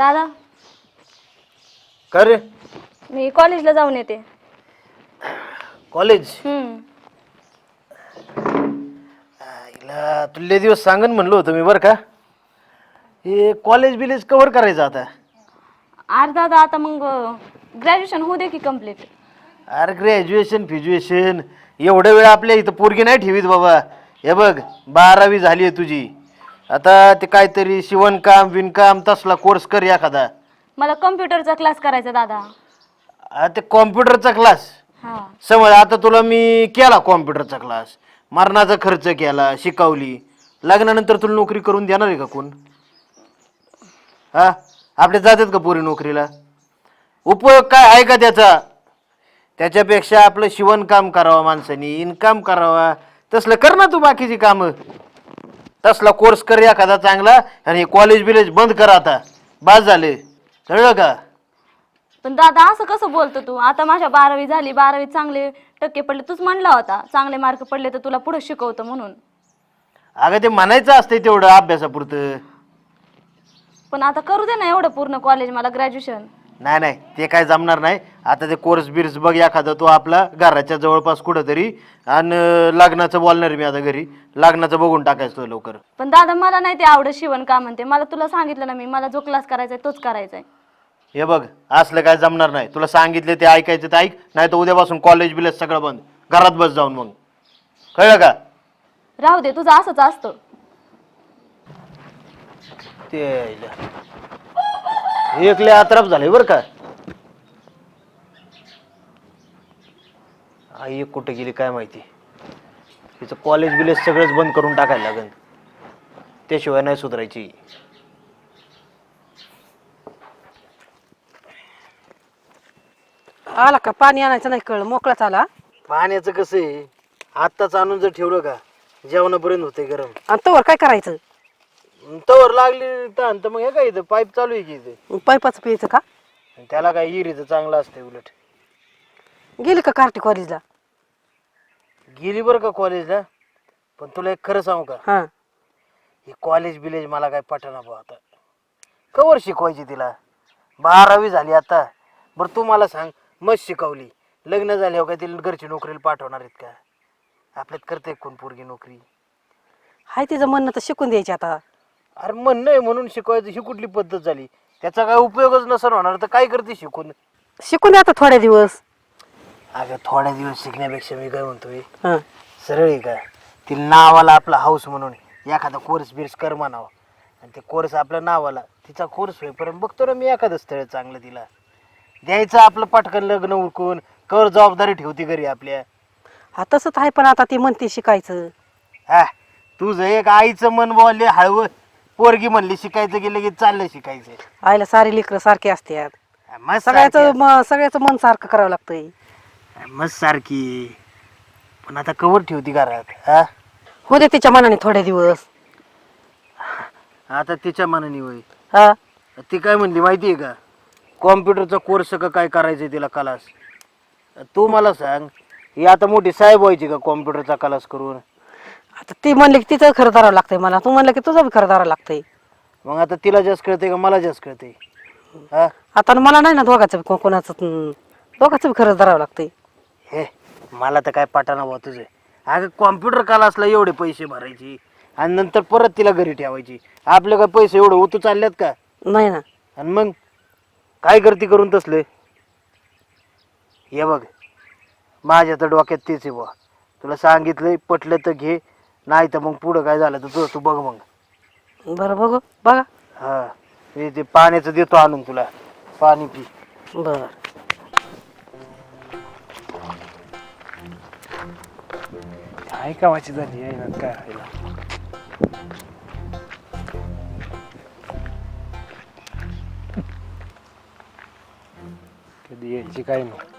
दादा? का रे. मी कॉलेजला जाऊन येते. कॉलेज? हम्म. हिला तुले दिवस सांगन म्हणलो होतं मी बरं का. हे कॉलेज बिलेज कव्हर करायचं आता. अरे दादा आता मग ग्रॅज्युएशन होऊ दे की कंप्लीट अरे ग्रॅज्युएशन फिज्युएशन एवढं वेळ आपल्या इथं पोरगी नाही ठेवीत बाबा. हे बघ बारावी झाली आहे तुझी. आता ते काहीतरी शिवणकाम विणकाम तसला कोर्स कर एखादा. मला कम्प्युटरचा क्लास करायचा दादा. आ, ते कॉम्प्युटरचा क्लास हा. समज आता तुला मी केला कॉम्प्युटरचा क्लास मरणाचा खर्च केला शिकवली. लग्नानंतर तुला नोकरी करून देणार आहे का कोण? हा? आपले जातात का पोरी नोकरीला? उपयोग काय आहे का त्याचा? त्याच्यापेक्षा आपलं शिवणकाम करावं माणसानी इन्कम करावा. तसलं कर ना तू बाकीची कामं. तसला कोर्स कर एखादा चांगला आणि कॉलेज बिलेज बंद कर आता. बाद झाले. कळलं का? पण दादा असं कसं बोलतो तू? आता माझ्या बारावी झाली बारावीत चांगले टक्के पडले तूच म्हणला होता. चांगले मार्क पडले तर तुला पुढे शिकवतो म्हणून. अगं ते म्हणायचं असतंय तेवढं अभ्यासापुरतं. पण आता करू दे ना एवढं पूर्ण कॉलेज मला ग्रॅज्युएशन नाही नाही ते काय जमणार नाही. आता ते कोर्स बिर्स बघ एखादा तो आपला घराच्या जवळपास कुठंतरी. आणि लग्नाचं बोलणार मी आता घरी. लग्नाचं बघून टाकायचं तो लवकर. पण दादा मला नाही ते आवडत शिवण का म्हणते. मला तुला सांगितलं ना मी मला जो क्लास करायचा आहे तोच करायचा आहे. हे बघ असलं काय जमणार नाही. तुला सांगितले ते ऐकायचं ते ऐक नाही तर उद्यापासून कॉलेज बिलेज सगळं बंद. घरात बस जाऊन मग. कळलं का? राहू दे तुझं असंच असतं. ते एकले आत्राप झाले बरं का. आई एक कुठं गेली काय माहिती? तिचं कॉलेज बिलेज सगळंच बंद करून टाकायला लागेल त्याशिवाय नाही सुधारायची. आला का? पाणी आणायचं नाही कळ मोकळाच आला. पाण्याचं कसं आहे? आत्ताच आणून जर ठेवलं का जेवणापर्यंत होते गरम. आणि तोवर काय करायचं? तवर लागली ताण तर मग हे काय इथं? पाईप चालू आहे की इथे? पाईपाचं प्यायचं का? आणि त्याला काय इरीचं चांगलं असते उलट. गेली का कार्टी कॉलेजला गेली बरं का कॉलेजला पण तुला एक खरं सांगू का? हा. ही कॉलेज बिलेज मला काय पटना बा आता. कवर शिकवायची तिला? बारावी झाली आता. बरं तू मला सांग मस्त शिकवली. लग्न झाल्यावर काय तिला घरची नोकरीला पाठवणार आहेत का? आपल्यात करते कोण पोरगी नोकरी. हाय तिचं म्हणणं तर शिकून द्यायची आता. अरे म्हणणं आहे म्हणून शिकवायचं ही कुठली पद्धत झाली? त्याचा काय उपयोगच नसेल होणार तर काय करते शिकून? शिकून आता थोड्या दिवस. अगं थोड्या दिवस शिकण्यापेक्षा मी काय म्हणतोय? हा. सरळ आहे का? तिला नावाला आपला हाऊस म्हणून एखादा कोर्स बिर्स कर म्हणावं. आणि ते कोर्स आपल्या नावाला तिचा कोर्स होईपर्यंत बघतो ना मी एखादं स्थळ चांगलं तिला. द्यायचं आपलं पटकन लग्न उरकून कर जबाबदारी ठेवती घरी आपल्या. हा तसंच आहे पण आता ती म्हणते शिकायचं. हा तुझं एक आईचं मन बोलले हळवं. पोरगी म्हणली शिकायचं गेलं की चाललं शिकायचं. आईला सारी लेकरं सारखे असतात मस्त सगळ्याचं म सगळ्याचं मन सारखं करावं लागतंय. मस्त सारखी. पण आता कवर ठेवती घरात हा? हो दे तिच्या मनाने थोडे दिवस. आता तिच्या मनाने होय. हा? ती काय म्हणली माहिती आहे का? कॉम्प्युटरचा कोर्स का काय करायचं तिला क्लास तू मला सांग ही आता मोठी साहेब व्हायची का कॉम्प्युटरचा क्लास करून? आता ती म्हणली की तिचं खरं धरावं लागतंय मला. तू म्हणलं की तुझं बी खरं धरावं लागतंय. मग आता तिला जास्त कळते का मला जास्त कळते हा? आता मला नाही ना दोघाचं को- कोणाचं हम्म, दोघाचं बी खरं धरावं लागतंय. हे मला तर काय पाठाना बा तुझे. अगं कॉम्प्युटर क्लासला एवढे पैसे भरायचे आणि नंतर परत तिला घरी ठेवायची. आपले काय पैसे एवढे ओतू चालल्यात का? नाही ना. आणि मग? काय करते करून तसले? हे बघ माझ्या तर डोक्यात तेच आहे बुवा. तुला सांगितलंय पटलं तर घे. नाही तर मग पुढं काय झालं तर तुझं तू बघ मग. बरं बघू. बघा. हा. मी ते पाण्याचं देतो आणून तुला. पाणी पी. बर. काय कामाची झाली आहे ना काय व्हायला कधी यायची काय नाही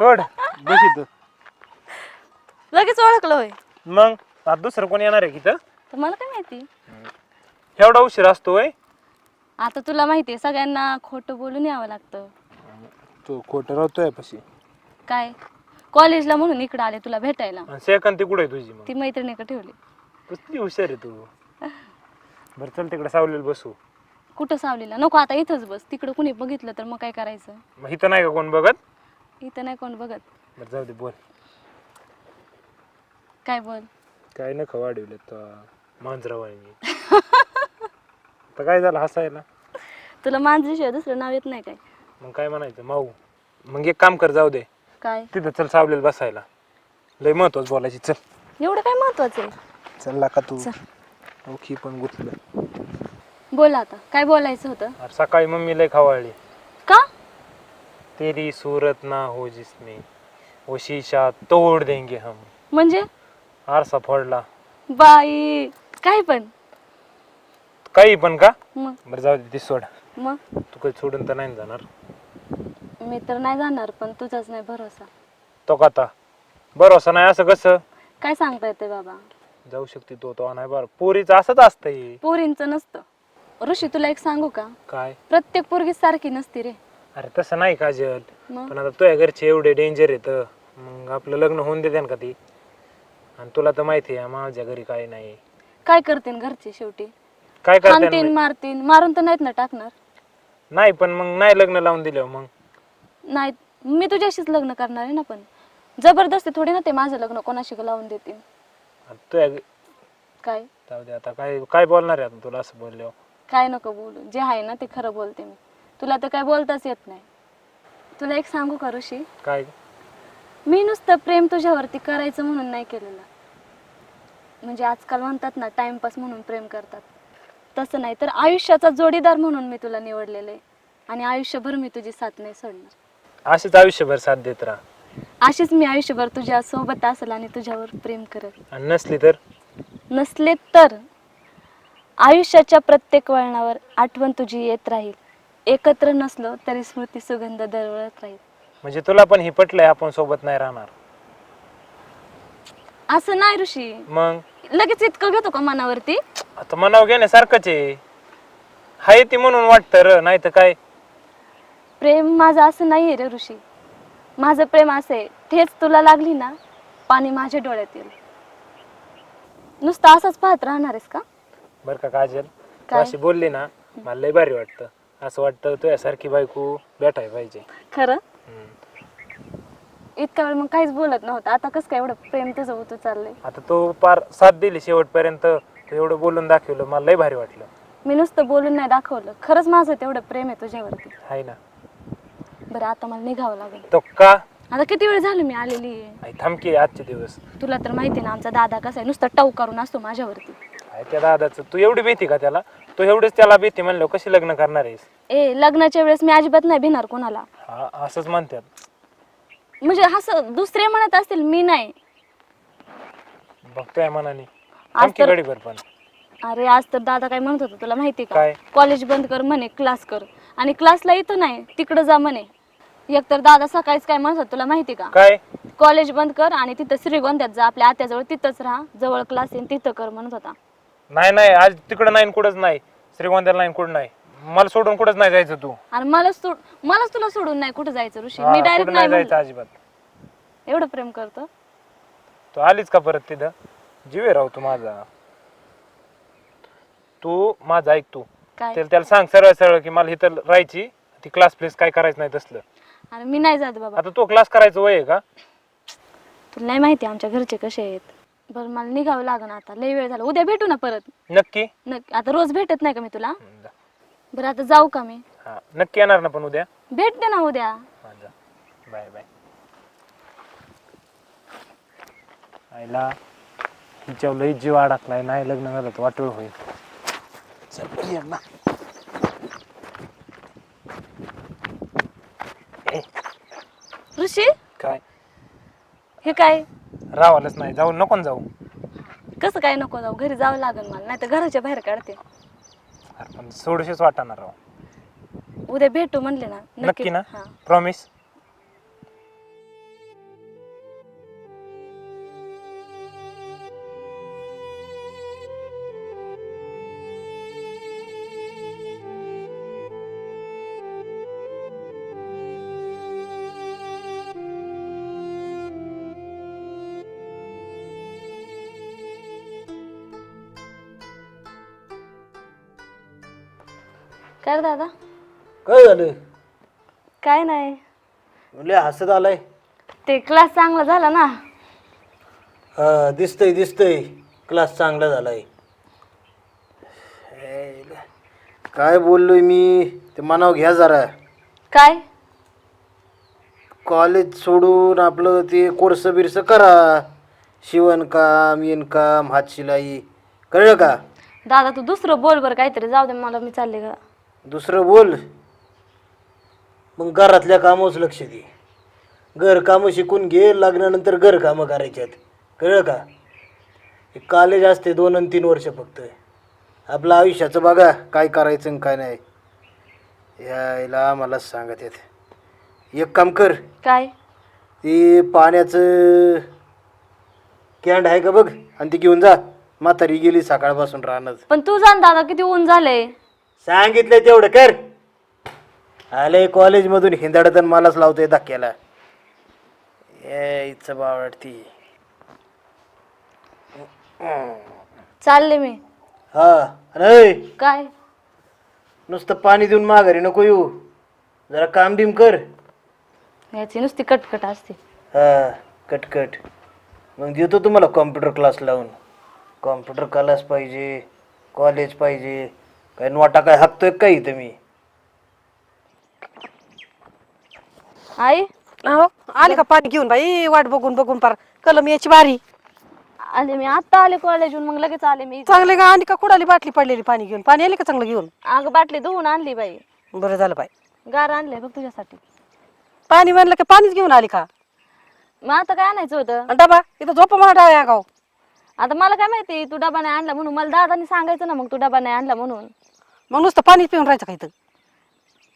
सोड. बस इथं. लगेच ओळखलं होय. मग? आता दुसरं कोण येणार आहे की इथं? तर मला काय माहिती? एवढा उशीर असतो होय? आता तुला माहिती आहे सगळ्यांना खोटं बोलून यावं लागतं. तू खोटं राहतोय पशी काय? कॉलेजला म्हणून इकडे आले तुला भेटायला. सेकंद ती कुठे आहे तुझी मग. ती मैत्रिणीकडे ठेवली. कसली हुशार आहे तू. बरं चल तिकडे सावलेलं बसू. कुठं सावलीला? नको आता इथंच बस. तिकडं कुणी बघितलं तर मग काय करायचं? मग इथं नाही का कोण बघत? इथं नाही कोण बघत. बरं जाऊ दे बोल. काय बोल? काय नका वाढवले तर मांजरावानी तर काय झालं हसायला तुला माझ्याशिवाय दुसरं नाव येत नाही काय? मग काय म्हणायचं? माऊ मग एक काम कर जाऊ दे. काय? तिथं चल सावलेलं बसायला. लय महत्वाचं बोलायची चल. एवढं काय महत्वाचं आहे? चल का तू. ओखी पण गुतलं. बोल आता काय बोलायचं होतं? अरे सकाळी मम्मी लय खवाळली. का? तेरी सूरत ना हो जिसमें वो शीशा तोड़ देंगे हम। म्हणजे? आरसा फोडला। बाई काय पण. काही पण का? मग? बरं जाऊ दे ती सोड. मग? तू काही सोडून तर नाही जाणार. मी तर नाही जाणार पण तुझाच नाही भरोसा. तो का आता? भरोसा नाही असं कसं? काय सांगता येते बाबा? जाऊ शकते तो तो नाही बरं. पोरीचं असंच असतंय. पोरींचं नसतं. ऋषी तुला एक सांगू का? काय? प्रत्येक पोरगी सारखी नसती रे. अरे तसं नाही काजल. मग? पण आता तुझ्या घरचे एवढे डेंजर येत मग आपलं लग्न होऊन देते का ती? आणि तुला तर माहिती आहे माझ्या घरी काय नाही. काय करतील घरचे शेवटी? काय करते मारतीन मारून तर नाहीत ना टाकणार. नाही पण मग नाही लग्न लावून दिलं मग? नाही मी तुझ्याशीच लग्न करणार आहे ना पण. जबरदस्ती थोडी ना ते माझं लग्न कोणाशी लावून देतील आता तुझ्या घ- काय? जाऊ दे आता काय काय बोलणार आहे आता तुला असं बोलल्यावर? काय नको बोलू जे आहे ना ते खरं बोलते मी. तुला तर काय बोलताच येत नाही. तुला एक सांगू का ऋषी? काय? मी नुसतं प्रेम तुझ्यावरती करायचं म्हणून नाही केलेलं. म्हणजे आजकाल म्हणतात ना टाइमपास म्हणून प्रेम करतात. तसं नाही तर आयुष्याचा जोडीदार म्हणून मी तुला निवडलेलं आहे. आणि आयुष्यभर मी तुझी साथ नाही सोडणार. असेच आयुष्यभर साथ देत राहा. अशीच मी आयुष्यभर तुझ्या सोबत असेल आणि तुझ्यावर प्रेम करेल. आणि नसली तर? नसले तर आयुष्याच्या प्रत्येक वळणावर आठवण तुझी येत राहील. एकत्र नसलो तरी स्मृती सुगंध दरवळत राहील. म्हणजे तुला पण ही पटलंय आपण सोबत नाही राहणार. असं नाही ऋषी. मग? लगेच इतकं घेतो का मनावरती? आता मनाव घेण्यासारखंच आहे. हाय ती म्हणून वाटतं र नाही तर काय? प्रेम माझं असं नाहीये रे ऋषी. माझं प्रेम असं आहे. ठेच तुला लागली ना पाणी माझ्या डोळ्यात येईल. नुसतं असंच पाहत राहणार आहेस का? बरं का काजल? तू काय? अशी बोलली ना मला लय भारी वाटतं. असं वाटतं तुझ्यासारखी बायको भेटाय पाहिजे. खरं. इतका वेळ मग काहीच बोलत नव्हतं. आता कसं काय एवढं प्रेम तुझं होतं चाललंय? आता तू पार साथ दिली शेवटपर्यंत तू एवढं बोलून दाखवलं मला लय भारी वाटलं. मी नुसतं बोलून नाही दाखवलं. खरंच माझं तेवढं प्रेम आहे तुझ्यावरती. हाय ना. बरं आता मला निघावं लागेल. तो का? आता किती वेळ झालं मी आलेली आहे? आई थांबकी आजचे दिवस. तुला तर माहिती ना आमचा दादा कसा आहे नुसतं टव करून असतो माझ्यावरती. काय त्या दादाचं. तू एवढी भीती का त्याला? तू एवढीच त्याला भीती म्हणलं कशी लग्न करणार आहेस? ए लग्नाच्या वेळेस मी अजिबात नाही भिणार कोणाला. हा असंच म्हणतात. म्हणजे असं दुसरे म्हणत असतील मी नाही. बघतोय मनाने. आज थांबकी तर- गडीभर पण. अरे आज तर दादा काय म्हणत होता तुला माहिती का? काय? कॉलेज बंद कर म्हणे क्लास कर. आणि क्लासला इथं नाही तिकडं जा म्हणे. एकतर दादा सकाळीच काय म्हणत होता तुला माहिती का? काय? कॉलेज बंद कर आणि तिथं श्रीगोंद्यात जा आपल्या आत्याजवळ तिथंच राहा. जवळ क्लास येईन तिथं कर म्हणत होता. नाही नाही आज तिकडं नाही कुठंच नाही. श्रीगोंद्याला नाही कुठं नाही. मला सोडून कुठंच नाही जायचं तू. आणि मलाच सोड मलाच तुला सोडून नाही कुठं जायचं ऋषी? हा, मी डायरेक्ट कुठं नाही नाही जायचं म्हणलं. अजिबात. एवढं प्रेम करतो? तू आलीच का परत तिथं? जीवे राहू तू माझा. तू माझा ऐक तू. काय? त्याला त्याला सांग सरळ सरळ की मला इथं राहायची ती क्लास प्लेस काय करायचं नाही तसलं. आणि मी नाही जात बाबा. आता तो क्लास करायचं वय आहे का? तुला नाही माहिती आमच्या घरचे कसे आहेत. बरं मला निघावं लागण आता. लय वेळ झाला. उद्या भेटू ना परत. नक्की? नक्की. आता रोज भेटत नाही का मी तुला. बरं आता जाऊ का मी? हा नक्की येणार ना पण उद्या? भेटते ना उद्या. हा जा. Bye bye. आईला हिच्यावर लई जीव अडकलाय. नाही लग्न झालं तर वाटोळ होईल. चल बरं ना. ऋषी? काय? हे काय? रावालच नाही जाऊ नको ना जाऊ. कसं काय नको जाऊ? घरी जावं लागेल मला नाही तर घराच्या बाहेर काढते. अरे पण सोडशेच वाटणार राव. उद्या भेटू म्हणले ना नक्की ना? हा. प्रॉमिस काय रे दादा. काय झालं? काय नाही. म्हणले हसत आलाय. ते क्लास चांगला झाला ना. हा दिसतंय दिसतंय. क्लास चांगला झालाय. काय बोललोय मी? ते मनाव घ्या जरा. काय? कॉलेज सोडून आपलं ते कोर्स बिर्स करा. शिवणकाम विणकाम हातशिलाई. कळलं का? दादा तू दुसरं बोल बरं काहीतरी जाऊ दे मला मी चालले ग. दुसरं बोल. मग घरातल्या कामावच लक्ष दे. घर कामं शिकून घे लग्नानंतर घर कामं करायच्यात. कळलं का? हे कॉलेज असते दोन आणि तीन वर्ष फक्त. आपलं आयुष्याचं बघा काय करायचं आणि काय नाही. यायला मला सांगत येत एक काम कर. काय? ते पाण्याचं कॅन्ड आहे का बघ? आणि ती घेऊन जा. म्हातारी गेली सकाळपासून राहणार पण तू जाण दादा किती ऊन झालंय. सांगितलंय तेवढं कर. आले कॉलेजमधून हिंदाडत आणि मलाच लावतोय धक्क्याला. यायचं बावडती चालले मी. हा अरे काय? नुसतं पाणी देऊन माघारी नको येऊ. जरा काम बिम कर. याची नुसती कटकट असते. हा कटकट. मग देतो तुम्हाला कॉम्प्युटर क्लास लावून. कॉम्प्युटर क्लास पाहिजे कॉलेज पाहिजे. काय नोटा काय हाकतोय का इथं मी? आई? अहो, आले का पाणी घेऊन बाई? वाट बघून बघून पार. कलम याची बारी आले मी आत्ता आले कॉलेजहून मग लगेच आले मी. चांगले का? आणि का कुडाली बाटली पडलेली पाणी घेऊन? पाणी आले का चांगलं घेऊन? अगं बाटली धुवून आणली बाई. बरं झालं बाई. गार आणले बघ तुझ्यासाठी. पाणी म्हणलं की पाणीच घेऊन आली का? मग आता काय आणायचं होतं? आणि डबा? इथं झोप मला डाव्या गाव आता मला काय माहिती तू डबा नाही आणला म्हणून. मला दादानी सांगायचं ना मग तू डबा नाही आणला म्हणून. मग नुसतं पाणी पिऊन राहायचं का इथं?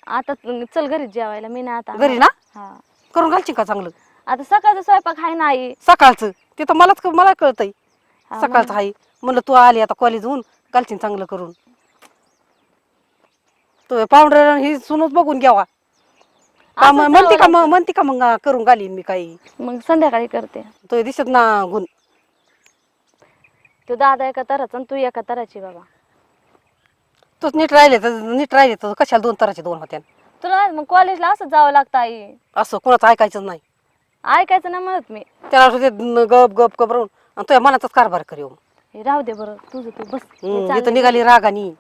आता चल घरीच जेवायला मी नाही आता घरी ना? हा. करून घालशील का चांगलं? आता सकाळचा स्वयंपाक आहे नाही सकाळचं? ते तर मलाच मला कळतंय. हा, सकाळचं आहे. म्हणलं तू आली आता कॉलेजहून घालशील चांगलं करून. तो पावडर ही सुनच बघून घ्यावा. का असंच मग म्हणते का मग म्हणते का मग करून घालीन मी काही? मग संध्याकाळी करते. तो दिसत ना गुण. तू दादा एका तराचा आणि तू एका तराची बाबा. तूच नीट राहिले तर नीट राहिले तर कशाला दोन तराचे दोन होत्या? तुला माहीत मग कॉलेजला असंच जावं लागतं आई. असं कोणाचं ऐकायचं नाही. ऐकायचं नाही म्हणत मी. त्याला ते न- गप गप गप राहून. आणि तुझ्या मनाचाच कारभार कर हे राहू दे बरं तुझं तू बस. हे चाललंय. इथं निघाली रागानी.